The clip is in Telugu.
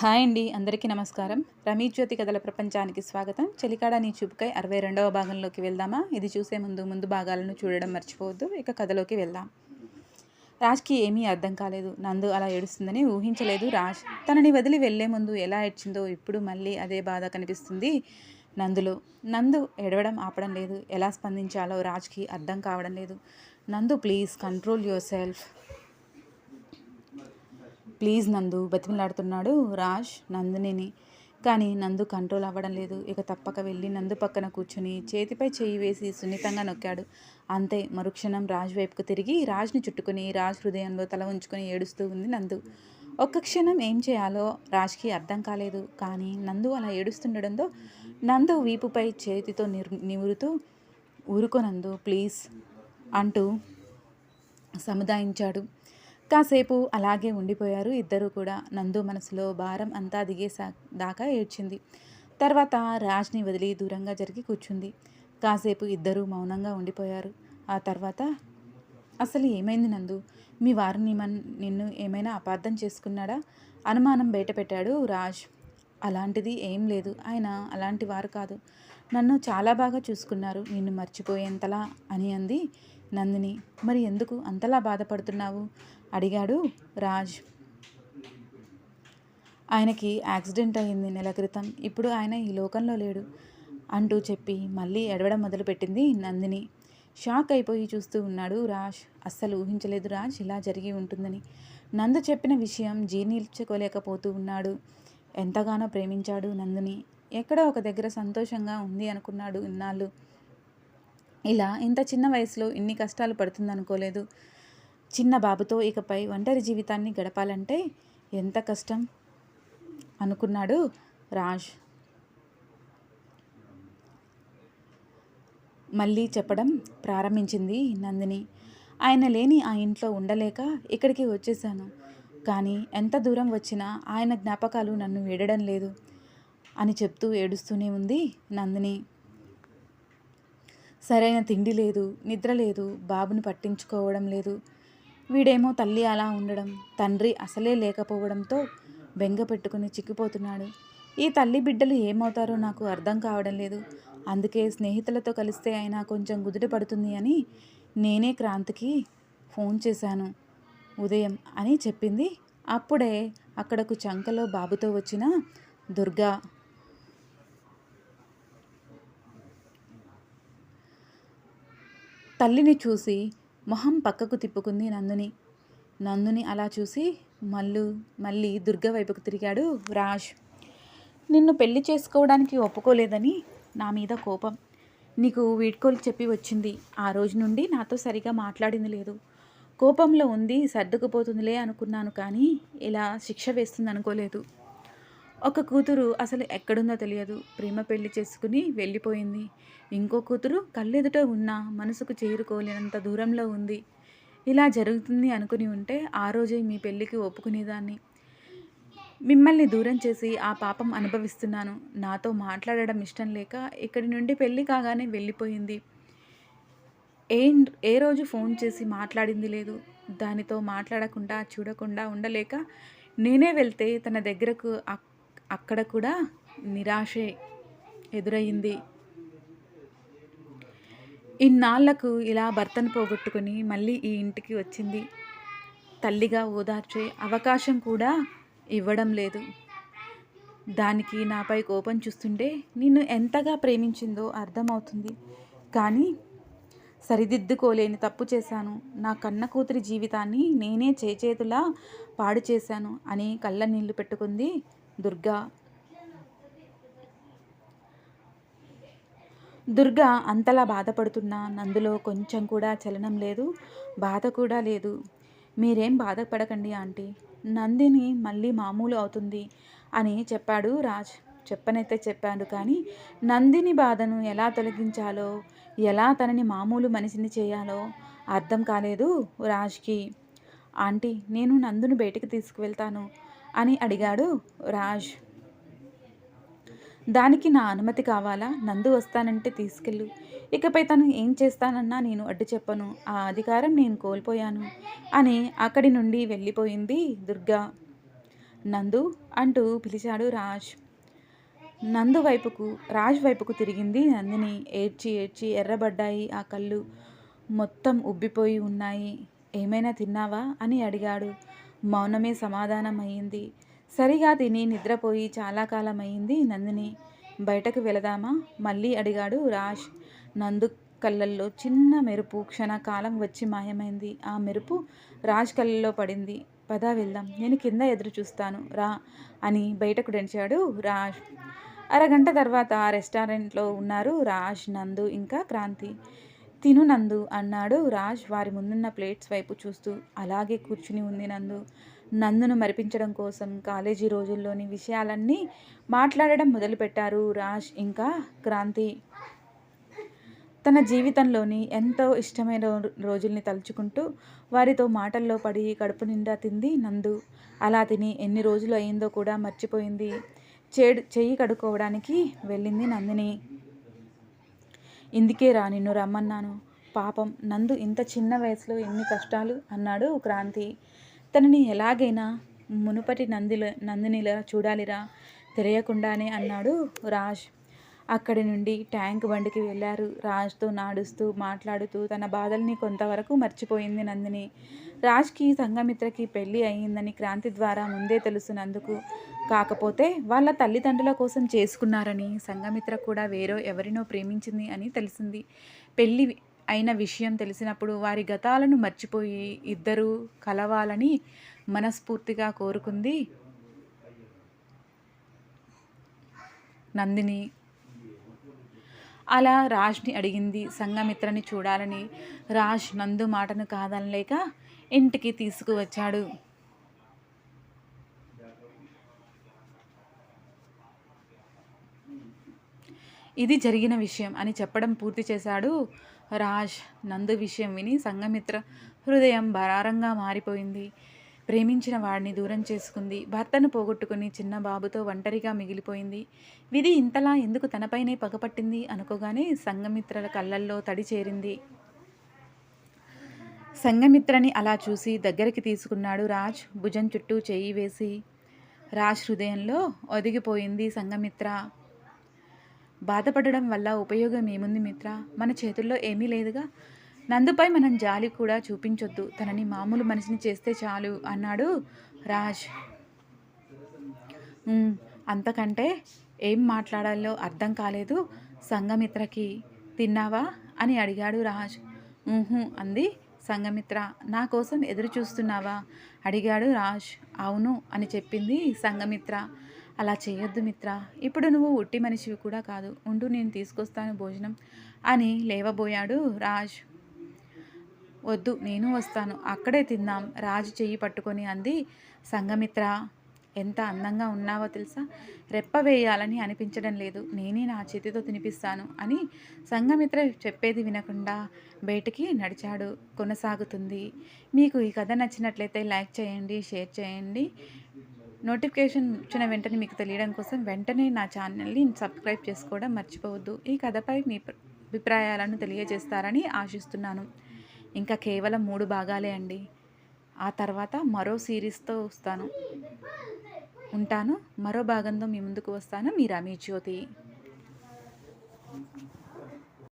హాయ్ అండి అందరికీ నమస్కారం. రమీ జ్యోతి కథల ప్రపంచానికి స్వాగతం. చెలికాడ నీ చూపుకై అరవై రెండవ భాగంలోకి వెళ్దామా? ఇది చూసే ముందు ముందు భాగాలను చూడడం మర్చిపోవద్దు. ఇక కథలోకి వెళ్దాం. రాజ్కి ఏమీ అర్థం కాలేదు. నందు అలా ఏడుస్తుందని ఊహించలేదు రాజ్. తనని వదిలి వెళ్ళే ముందు ఎలా ఏడ్చిందో ఇప్పుడు మళ్ళీ అదే బాధ కనిపిస్తుంది నందులో. నందు ఎడవడం ఆపడం లేదు. ఎలా స్పందించాలో రాజ్కి అర్థం కావడం లేదు. Nandu please control yourself. Please Nandu బతిమలాడుతున్నాడు Raj నందునిని. కానీ నందు కంట్రోల్ అవ్వడం లేదు. ఇక తప్పక వెళ్ళి నందు పక్కన కూర్చుని చేతిపై చేయి వేసి సున్నితంగా నొక్కాడు. అంతే మరుక్షణం రాజ్ వైపుకు తిరిగి రాజ్ని చుట్టుకుని రాజ్ హృదయంలో తల ఉంచుకొని ఏడుస్తూ ఉంది నందు. ఒక్క క్షణం ఏం చేయాలో రాజ్కి అర్థం కాలేదు. కానీ నందు అలా ఏడుస్తుండడంతో నందు వీపుపై చేతితో నిర్ నిమురుతూ ఊరుకోనందు ప్లీజ్ అంటూ సముదాయించాడు. కాసేపు అలాగే ఉండిపోయారు. ఇద్దరూ కూడా నందు మనసులో భారం అంతా దిగేసా దాకా ఏడ్చింది. తర్వాత రాజ్ని వదిలి దూరంగా జరిగి కూర్చుంది. కాసేపు ఇద్దరూ మౌనంగా ఉండిపోయారు. ఆ తర్వాత అసలు ఏమైంది నందు? మీ వారిని మన్ నిన్ను ఏమైనా అపార్థం చేసుకున్నాడా? అనుమానం బయటపెట్టాడు రాజ్. అలాంటిది ఏం లేదు. ఆయన అలాంటి వారు కాదు. నన్ను చాలా బాగా చూసుకున్నారు. నిన్ను మర్చిపోయేంతలా అని అంది. నందిని మరి ఎందుకు అంతలా బాధపడుతున్నావు? అడిగాడు రాజ్. ఆయనకి యాక్సిడెంట్ అయింది నెల క్రితం. ఇప్పుడు ఆయన ఈ లోకంలో లేడు అంటూ చెప్పి మళ్ళీ ఎడవడం మొదలుపెట్టింది నందిని. షాక్ అయిపోయి చూస్తూ ఉన్నాడు రాజ్. అస్సలు ఊహించలేదు రాజ్ ఇలా జరిగి ఉంటుందని. నందు చెప్పిన విషయం జీర్ణించుకోలేకపోతూ ఉన్నాడు. ఎంతగానో ప్రేమించాడు నందుని. ఎక్కడో ఒక దగ్గర సంతోషంగా ఉంది అనుకున్నాడు ఇన్నాళ్ళు. ఇలా ఇంత చిన్న వయసులో ఇన్ని కష్టాలు పడుతుందనుకోలేదు. చిన్న బాబుతో ఇకపై ఒంటరి జీవితాన్ని గడపాలంటే ఎంత కష్టం? అనుకున్నాడు రాజ్. మళ్ళీ చెప్పడం ప్రారంభించింది నందిని. ఆయన లేని ఆ ఇంట్లో ఉండలేక ఇక్కడికి వచ్చేసాను కానీ ఎంత దూరం వచ్చినా ఆయన జ్ఞాపకాలు నన్ను వేడడం లేదు అని చెప్తూ ఏడుస్తూనే ఉంది నందిని. సరైన తిండి లేదు నిద్ర లేదు బాబుని పట్టించుకోవడం లేదు. వీడేమో తల్లి అలా ఉండడం తండ్రి అసలే లేకపోవడంతో బెంగ పెట్టుకుని చిక్కిపోతున్నాడు. ఈ తల్లి బిడ్డలు ఏమవుతారో నాకు అర్థం కావడం లేదు. అందుకే స్నేహితులతో కలిస్తే అయినా కొంచెం గుదుట పడుతుంది అని నేనే క్రాంతికి ఫోన్ చేశాను. ఉదయం అని చెప్పింది. అప్పుడే అక్కడకు చంకలో బాబుతో వచ్చిన దుర్గా తల్లిని చూసి మొహం పక్కకు తిప్పుకుంది నందుని. నందుని అలా చూసి మల్లు మళ్ళీ దుర్గ వైపుకు తిరిగాడు రాజ్. నిన్ను పెళ్ళి చేసుకోవడానికి ఒప్పుకోలేదని నా మీద కోపం. నీకు వీడ్కోలు చెప్పి వచ్చింది. ఆ రోజు నుండి నాతో సరిగా మాట్లాడింది లేదు. కోపంలో ఉంది సర్దుకుపోతుందిలే అనుకున్నాను కానీ ఇలా శిక్ష వేస్తుంది అనుకోలేదు ఒక కూతురు అసలు ఎక్కడుందో తెలియదు. ప్రేమ పెళ్ళి చేసుకుని వెళ్ళిపోయింది. ఇంకో కూతురు కళ్ళెదుట ఉన్న మనసుకు చేరుకోలేనంత దూరంలో ఉంది. ఇలా జరుగుతుంది అనుకుని ఉంటే ఆ రోజే మీ పెళ్ళికి ఒప్పుకునేదాన్ని. మిమ్మల్ని దూరం చేసి ఆ పాపం అనుభవిస్తున్నాను. నాతో మాట్లాడడం ఇష్టం లేక ఇక్కడి నుండి పెళ్ళి కాగానే వెళ్ళిపోయింది. ఏ ఏ రోజు ఫోన్ చేసి మాట్లాడింది లేదు. దానితో మాట్లాడకుండా చూడకుండా ఉండలేక నేనే వెళ్తే తన దగ్గరకు అక్కడ కూడా నిరాశే ఎదురయ్యింది ఇన్నాళ్ళకు ఇలా భర్తను పోగొట్టుకుని మళ్ళీ ఈ ఇంటికి వచ్చింది. తల్లిగా ఓదార్చే అవకాశం కూడా ఇవ్వడం లేదు. దానికి నాపై కోపం చూస్తుంటే నిన్ను ఎంతగా ప్రేమించిందో అర్థమవుతుంది. కానీ సరిదిద్దుకోలేని తప్పు చేశాను. నా కన్న కూతురి జీవితాన్ని నేనే చేచేతులా పాడు చేశాను అని కళ్ళ నీళ్ళు పెట్టుకుంది దుర్గా. దుర్గా అంతలా బాధపడుతున్నా నందులో కొంచెం కూడా చలనం లేదు బాధ కూడా లేదు. మీరేం బాధపడకండి ఆంటీ. నందిని మళ్ళీ మామూలు అవుతుంది అని చెప్పాడు రాజ్. చెప్పనైతే చెప్పాడు కానీ నందిని బాధను ఎలా తొలగించాలో ఎలా తనని మామూలు మనిషిని చేయాలో అర్థం కాలేదు రాజ్కి. ఆంటీ నేను నందును బయటికి తీసుకువెళ్తాను. అని అడిగాడు రాజ్. దానికి నా అనుమతి కావాలా? నందు వస్తానంటే తీసుకెళ్ళు. ఇకపై తను ఏం చేస్తానన్నా నేను అడ్డు చెప్పను. ఆ అధికారం నేను కోల్పోయాను అని అక్కడి నుండి వెళ్ళిపోయింది దుర్గా. నందు అంటూ పిలిచాడు రాజ్. నందు వైపుకు రాజ్ వైపుకు తిరిగింది నందిని. ఏడ్చి ఏడ్చి ఎర్రబడ్డాయి ఆ కళ్ళు. మొత్తం ఉబ్బిపోయి ఉన్నాయి. ఏమైనా తిన్నావా? అని అడిగాడు. మౌనమే సమాధానం అయింది సరిగా తిని నిద్రపోయి చాలా కాలం అయింది నందిని. బయటకు వెళదామా? మళ్ళీ అడిగాడు రాజ్. నందు కళ్ళల్లో చిన్న మెరుపు క్షణకాలం వచ్చి మాయమైంది. ఆ మెరుపు రాజ్ కళ్ళల్లో పడింది. పద వెళ్దాం. నేను కింద ఎదురు చూస్తాను. రా అని బయటకు డెంచాడు రాజ్. అరగంట తర్వాత రెస్టారెంట్లో ఉన్నారు రాజ్ నందు ఇంకా క్రాంతి. తిను నందు అన్నాడు రాజ్ వారి ముందున్న ప్లేట్స్ వైపు చూస్తూ. అలాగే కూర్చుని ఉంది నందు. నందును మరిపించడం కోసం కాలేజీ రోజుల్లోని విషయాలన్నీ మాట్లాడడం మొదలుపెట్టారు రాజ్. ఇంకా క్రాంతి తన జీవితంలోని ఎంతో ఇష్టమైన రోజుల్ని తలుచుకుంటూ వారితో మాటల్లో పడి కడుపు నిండా తింది నందు. అలా తిని ఎన్ని రోజులు అయిందో కూడా మర్చిపోయింది. చేడు చెయ్యి కడుక్కోవడానికి వెళ్ళింది నందిని. ఇందుకే రా నిన్ను రమ్మన్నాను. పాపం నందు ఇంత చిన్న వయసులో ఎన్ని కష్టాలు అన్నాడు క్రాంతి. తనని ఎలాగైనా మునుపటి నందిల నందినిలా చూడాలిరా తెలియకుండానే అన్నాడు రాజ్. అక్కడి నుండి ట్యాంక్ బండికి వెళ్ళారు. రాజ్తో నాడుస్తూ మాట్లాడుతూ తన బాధల్ని కొంతవరకు మర్చిపోయింది నందిని. రాజ్కి సంఘమిత్రకి పెళ్ళి అయ్యిందని క్రాంతి ద్వారా ముందే తెలుసునందుకు. కాకపోతే వాళ్ళ తల్లిదండ్రుల కోసం చేసుకున్నారని సంఘమిత్ర కూడా వేరో ఎవరినో ప్రేమించింది అని తెలిసింది. పెళ్ళి అయిన విషయం తెలిసినప్పుడు వారి గతాలను మర్చిపోయి ఇద్దరూ కలవాలని మనస్ఫూర్తిగా కోరుకుంది నందిని. అలా రాజ్ని అడిగింది సంఘమిత్రని చూడాలని. రాజ్ నందు మాటను కాదనలేక ఇంటికి తీసుకువచ్చాడు. ఇది జరిగిన విషయం అని చెప్పడం పూర్తి చేశాడు రాజ్. నందు విషయం విని సంఘమిత్ర హృదయం భరారంగా మారిపోయింది. ప్రేమించిన వాడిని దూరం చేసుకుంది. భర్తను పోగొట్టుకుని చిన్న బాబుతో ఒంటరిగా మిగిలిపోయింది. విధి ఇంతలా ఎందుకు తనపైనే పగపట్టింది అనుకోగానే సంఘమిత్రల కళ్ళల్లో తడి చేరింది. సంఘమిత్రని అలా చూసి దగ్గరికి తీసుకున్నాడు రాజ్. భుజం చుట్టూ చేయి వేసి రాజ్ హృదయంలో ఒదిగిపోయింది సంఘమిత్ర. బాధపడడం వల్ల ఉపయోగం ఏముంది మిత్ర? మన చేతుల్లో ఏమీ లేదుగా? నందుపై మనం జాలి కూడా చూపించొద్దు. తనని మామూలు మనిషిని చేస్తే చాలు అన్నాడు రాజ్. అంతకంటే ఏం మాట్లాడాలో అర్థం కాలేదు. సంఘమిత్రకి తిన్నావా? అని అడిగాడు రాజ్. అంది సంఘమిత్ర. నా కోసం ఎదురు చూస్తున్నావా? అడిగాడు రాజ్. అవును అని చెప్పింది సంఘమిత్ర. అలా చేయొద్దు మిత్ర. ఇప్పుడు నువ్వు ఉట్టి మనిషివి కూడా కాదు. ఉండు నేను తీసుకొస్తాను భోజనం అని లేవబోయాడు రాజ్. వద్దు నేను వస్తాను. అక్కడే తిందాం. రాజు చెయ్యి పట్టుకొని అంది. సంగమిత్ర ఎంత అందంగా ఉన్నావో తెలుసా? రెప్ప వేయాలని అనిపించడం లేదు. నేనే నా చేతితో తినిపిస్తాను అని సంఘమిత్ర చెప్పేది వినకుండా బయటికి నడిచాడు. కొనసాగుతుంది. మీకు ఈ కథ నచ్చినట్లయితే లైక్ చేయండి షేర్ చేయండి. నోటిఫికేషన్ వచ్చిన వెంటనే మీకు తెలియడం కోసం వెంటనే నా ఛానల్ని సబ్స్క్రైబ్ చేసుకోవడం మర్చిపోవద్దు. ఈ కథపై మీ అభిప్రాయాలను తెలియజేస్తారని ఆశిస్తున్నాను. ఇంకా కేవలం మూడు భాగాలే అండి. ఆ తర్వాత మరో సిరీస్తో వస్తాను. ఉంటాను. మరో భాగంతో మీ ముందుకు వస్తాను. మీ రమీ జ్యోతి.